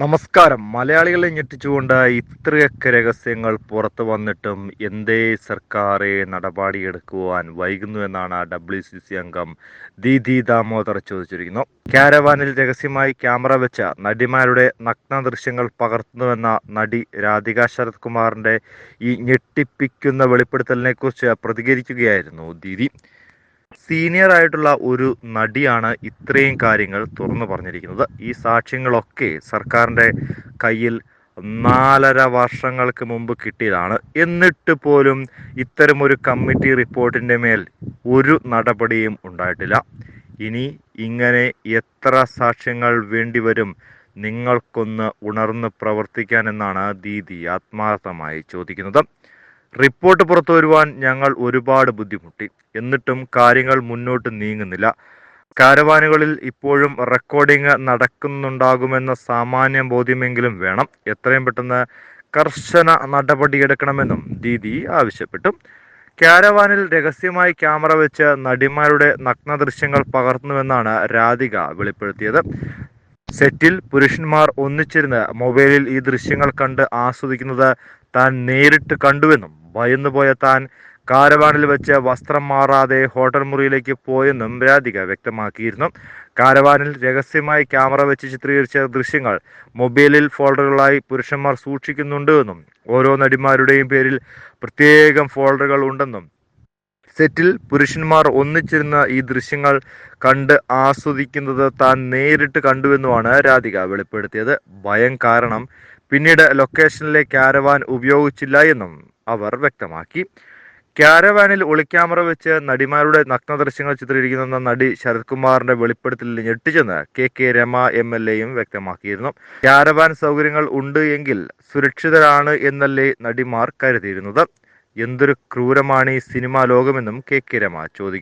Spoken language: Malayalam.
നമസ്കാരം. മലയാളികളെ ഞെട്ടിച്ചുകൊണ്ട് ഇത്രയൊക്കെ രഹസ്യങ്ങൾ പുറത്തു വന്നിട്ടും എന്തേ സർക്കാർ നടപടിയെടുക്കുവാൻ വൈകുന്നു എന്നാണ് ഡബ്ല്യു സി സി അംഗം ദീദി ദാമോദർ ചോദിച്ചിരിക്കുന്നു. കാരവാനിൽ രഹസ്യമായി ക്യാമറ വെച്ച നടിമാരുടെ നഗ്ന ദൃശ്യങ്ങൾ പകർത്തുന്നുവെന്ന നടി രാധിക ശരത് കുമാറിന്റെ ഈ ഞെട്ടിപ്പിക്കുന്ന വെളിപ്പെടുത്തലിനെ കുറിച്ച് പ്രതികരിക്കുകയായിരുന്നു ദീദി. സീനിയർ ആയിട്ടുള്ള ഒരു നടിയാണ് ഇത്രയും കാര്യങ്ങൾ തുറന്നു പറഞ്ഞിരിക്കുന്നത്. ഈ സാക്ഷ്യങ്ങളൊക്കെ സർക്കാരിന്റെ കയ്യിൽ നാലര വർഷങ്ങൾക്ക് മുമ്പ് കിട്ടിയതാണ്. എന്നിട്ട് പോലും ഇത്തരമൊരു കമ്മിറ്റി റിപ്പോർട്ടിന്റെ മേൽ ഒരു നടപടിയും ഉണ്ടായിട്ടില്ല. ഇനി ഇങ്ങനെ എത്ര സാക്ഷ്യങ്ങൾ വേണ്ടിവരും നിങ്ങൾക്കൊന്ന് ഉണർന്ന് പ്രവർത്തിക്കാൻ എന്നാണ് ദീദി ആത്മാർത്ഥമായി ചോദിക്കുന്നത്. റിപ്പോർട്ട് പുറത്തു വരുവാൻ ഞങ്ങൾ ഒരുപാട് ബുദ്ധിമുട്ടി. എന്നിട്ടും കാര്യങ്ങൾ മുന്നോട്ട് നീങ്ങുന്നില്ല. കാരവാനുകളിൽ ഇപ്പോഴും റെക്കോർഡിംഗ് നടക്കുന്നുണ്ടാകുമെന്ന സാമാന്യ ബോധ്യമെങ്കിലും വേണം. എത്രയും പെട്ടെന്ന് കർശന നടപടിയെടുക്കണമെന്നും ദീദി ആവശ്യപ്പെട്ടു. കാരവാനിൽ രഹസ്യമായി ക്യാമറ വെച്ച് നടിമാരുടെ നഗ്ന ദൃശ്യങ്ങൾ പകർത്തുന്നുവെന്നാണ് രാധിക വെളിപ്പെടുത്തിയത്. സെറ്റിൽ പുരുഷന്മാർ ഒന്നിച്ചിരുന്ന് മൊബൈലിൽ ഈ ദൃശ്യങ്ങൾ കണ്ട് ആസ്വദിക്കുന്നത് താൻ നേരിട്ട് കണ്ടുവെന്നും ഭയന്നുപോയ താൻ കാരവാനിൽ വെച്ച് വസ്ത്രം മാറാതെ ഹോട്ടൽ മുറിയിലേക്ക് പോയെന്നും രാധിക വ്യക്തമാക്കിയിരുന്നു. കാരവാനിൽ രഹസ്യമായി ക്യാമറ വെച്ച് ചിത്രീകരിച്ച ദൃശ്യങ്ങൾ മൊബൈലിൽ ഫോൾഡറുകളായി പുരുഷന്മാർ സൂക്ഷിക്കുന്നുണ്ടെന്നും ഓരോ നടിമാരുടെയും പേരിൽ പ്രത്യേകം ഫോൾഡറുകൾ ഉണ്ടെന്നും സെറ്റിൽ പുരുഷന്മാർ ഒന്നിച്ചിരുന്ന ഈ ദൃശ്യങ്ങൾ കണ്ട് ആസ്വദിക്കുന്നത് താൻ നേരിട്ട് കണ്ടുവെന്നുമാണ് രാധിക വെളിപ്പെടുത്തിയത്. ഭയം കാരണം പിന്നീട് ലൊക്കേഷനിലെ ക്യാരവാൻ ഉപയോഗിച്ചില്ല എന്നും അവർ വ്യക്തമാക്കി. ക്യാരവാനിൽ ഒളിക്യാമറ വെച്ച് നടിമാരുടെ നഗ്ന ദൃശ്യങ്ങൾ ചിത്രീകരിക്കുന്ന നടി ശരത് കുമാറിന്റെ വെളിപ്പെടുത്തലിൽ ഞെട്ടിച്ചെന്ന് K K Rema M L എയും വ്യക്തമാക്കിയിരുന്നു. ക്യാരവാൻ സൗകര്യങ്ങൾ ഉണ്ട് എങ്കിൽ സുരക്ഷിതരാണ് എന്നല്ലേ നടിമാർ കരുതിയിരുന്നത്. എന്തൊരു ക്രൂരമാണ് ഈ സിനിമാ ലോകമെന്നും കെ കെ രമ ചോദിക്കുന്നു.